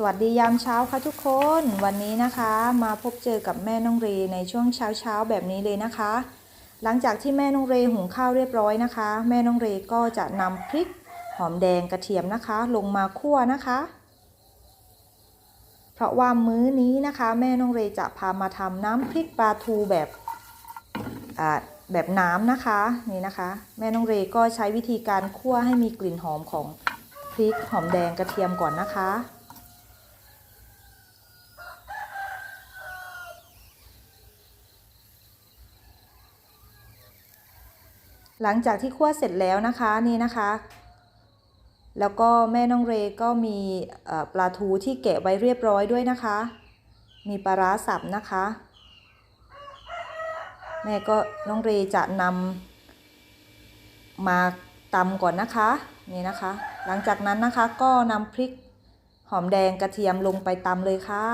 สวัสดียามเช้าค่ะทุกคนวันนี้นะคะมาพบเจอกับแม่น้องเรในช่วงเช้าเช้าแบบนี้เลยนะคะ หลังจากที่แม่น้องเรหุงข้าวเรียบร้อยนะคะ แม่น้องเรก็จะนำพริกหอมแดงกระเทียมนะคะ ลงมาคั่วนะคะ เพราะว่ามื้อนี้นะคะ แม่น้องเรจะพามาทำน้ำพริกปลาทูแบบแบบน้ำนะคะนี่นะคะ แม่น้องเรก็ใช้วิธีการคั่วให้มีกลิ่นหอมของพริกหอมแดงกระเทียมก่อนนะคะ หลังจากที่คั่วเสร็จแล้วนะคะนี่นะคะ แล้วก็แม่น้องเรก็มีปลาทูที่แกะไว้เรียบร้อยด้วยนะคะ มีปลาร้าสับนะคะ แม่ก็น้องเรจะนำมาตำก่อนนะคะนี่นะคะ หลังจากนั้นนะคะก็นำพริกหอมแดงกระเทียมลงไปตำเลยค่ะ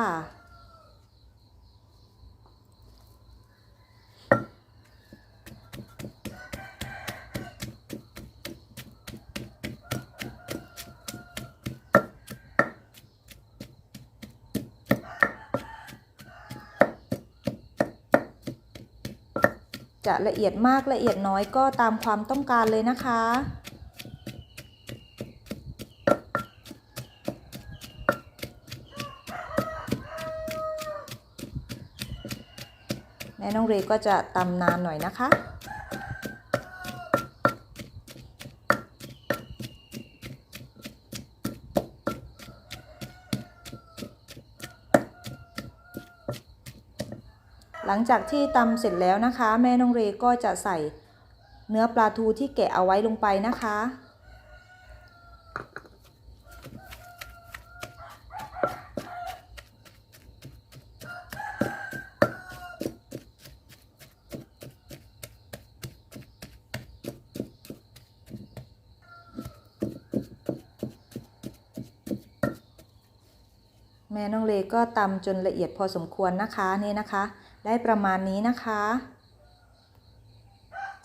จะละเอียดมากละเอียดน้อยก็ตามความต้องการเลยนะคะ แม่น้องเรก็จะตำนานหน่อยนะคะ หลังจากที่ตำเสร็จแล้วนะคะ แม่น้องเรก็จะใส่เนื้อปลาทูที่แกะเอาไว้ลงไปนะคะ แม่น้องเลก็ตำจนละเอียดพอสมควรนะคะนี่นะคะ ได้ประมาณนี้นะคะ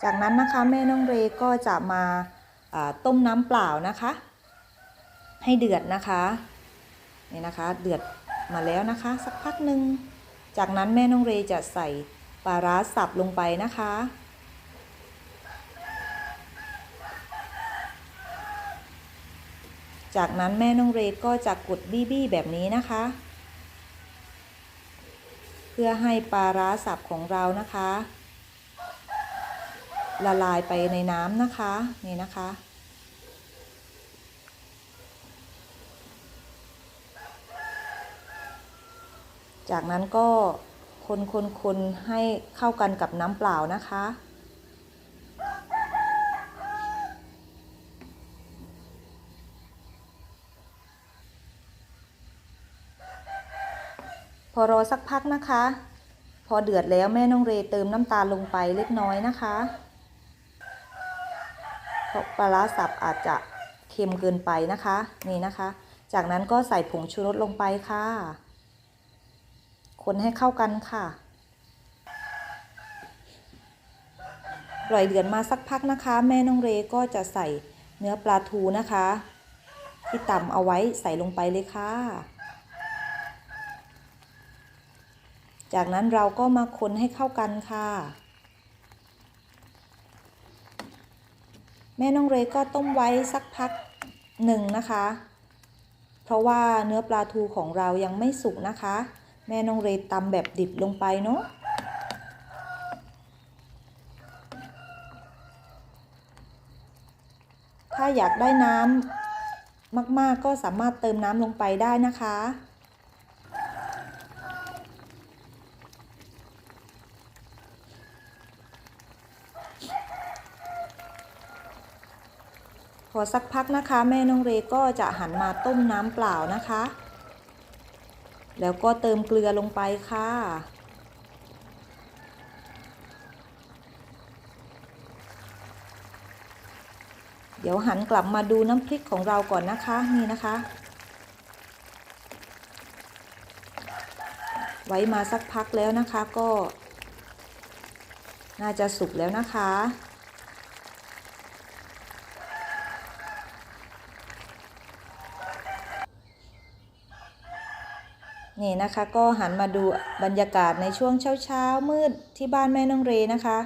จากนั้นนะคะแม่น้องเรก็จะมาาต้มน้ำเปล่านะคะ ให้เดือดนะคะนี่นะคะ เดือดมาแล้วนะคะ สักพักหนึ่งจากนั้นแม่น้องเรจะใส่ปลาร้าสับลงไปนะคะจากนั้นแม่น้องเรก็จะกดบี้ๆแบบนี้นะคะ พื่อให้ปลาร้าสับของเรานะคะ ละลายไปในน้ำนะคะนี่นะคะ จากนั้นก็คนๆๆให้เข้ากันกับน้ำเปล่านะคะ พอรอสักพักนะคะ พอเดือดแล้วแม่น้องเรเติมน้ำตาลลงไปเล็กน้อยนะคะเพราะปลาสับอาจจะเค็มเกินไปนะคะนี่นะคะ จากนั้นก็ใส่ผงชูรสลงไปค่ะ คนให้เข้ากันค่ะปล่อยเดือดมาสักพักนะคะ แม่น้องเรก็จะใส่เนื้อปลาทูนะคะ ที่ตำเอาไว้ใส่ลงไปเลยค่ะ จากนั้นเราก็มาคนให้เข้ากันค่ะ แม่น้องเรก็ต้มไว้สักพักหนึ่งนะคะ เพราะว่าเนื้อปลาทูของเรายังไม่สุกนะคะ แม่น้องเรตำแบบดิบลงไปเนาะถ้าอยากได้น้ำมากๆก็สามารถเติมน้ำลงไปได้นะคะ พอสักพักนะคะ แม่น้องเรก็จะหันมาต้มน้ำเปล่านะคะ แล้วก็เติมเกลือลงไปค่ะ เดี๋ยวหันกลับมาดูน้ำพริกของเราก่อนนะคะนี่นะคะ ไว้มาสักพักแล้วนะคะก็ น่าจะสุกแล้วนะคะ นี่นะคะก็หันมาดูบรรยากาศในช่วงเช้าๆมืดที่บ้านแม่น้องเรนะคะ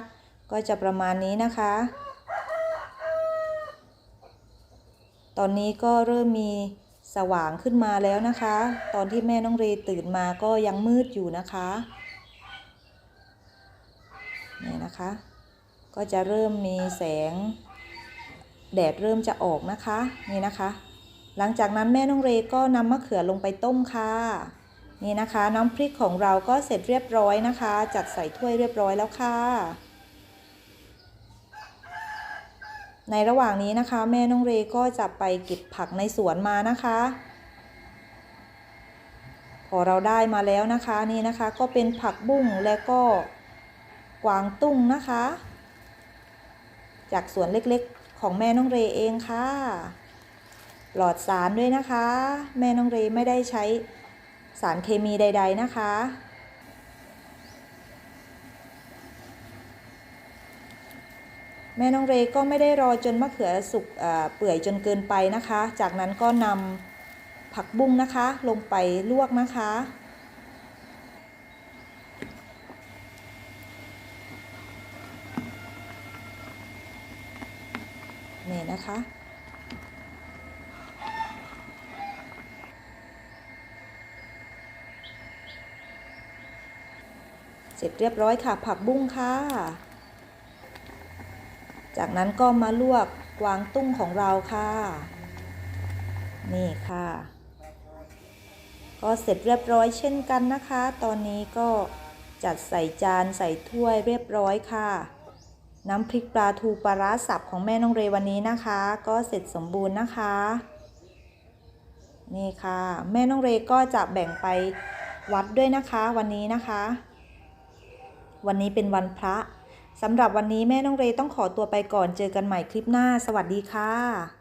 ก็จะประมาณนี้นะคะ ตอนนี้ก็เริ่มมีสว่างขึ้นมาแล้วนะคะ ตอนที่แม่น้องเรตื่นมาก็ยังมืดอยู่นะคะนี่นะคะ ก็จะเริ่มมีแสง แดดเริ่มจะออกนะคะนี่นะคะ หลังจากนั้นแม่น้องเรก็นำมะเขือลงไปต้มค่ะ นี่นะคะน้ำพริกของเราก็เสร็จเรียบร้อยนะคะ จัดใส่ถ้วยเรียบร้อยแล้วค่ะ ในระหว่างนี้นะคะ แม่น้องเรก็จะไปเก็บผักในสวนมานะคะ พอเราได้มาแล้วนะคะนี่นะคะก็เป็นผักบุ้งและก็กวางตุ้งนะคะ จากสวนเล็กๆของแม่น้องเรเองค่ะ หลอดสารด้วยนะคะ แม่น้องเรไม่ได้ใช้ สารเคมีใด ๆ นะคะ แม่น้องเรก็ไม่ได้รอจนมะเขือสุกเอ่อเปื่อยจนเกินไปนะคะ จากนั้นก็นำผักบุ้งนะคะ ลงไปลวกนะคะนี่นะคะ ร็จเรียบร้อยค่ะ ผักบุ้งค่ะ จากนั้นก็มาลวกกวางตุ้งของเราค่ะ นี่ค่ะ ก็เสร็จเรียบร้อยเช่นกันนะคะ ตอนนี้ก็จัดใส่จานใส่ถ้วยเรียบร้อยค่ะ น้ำพริกปลาทูปลาร้าสับของแม่น้องเรวันนี้นะคะ ก็เสร็จสมบูรณ์นะคะ นี่ค่ะ แม่น้องเรก็จะแบ่งไปวัดด้วยนะคะวันนี้นะคะ วันนี้เป็นวันพระสำหรับวันนี้แม่น้องเรต้องขอตัวไปก่อนเจอกันใหม่คลิปหน้า สวัสดีค่ะ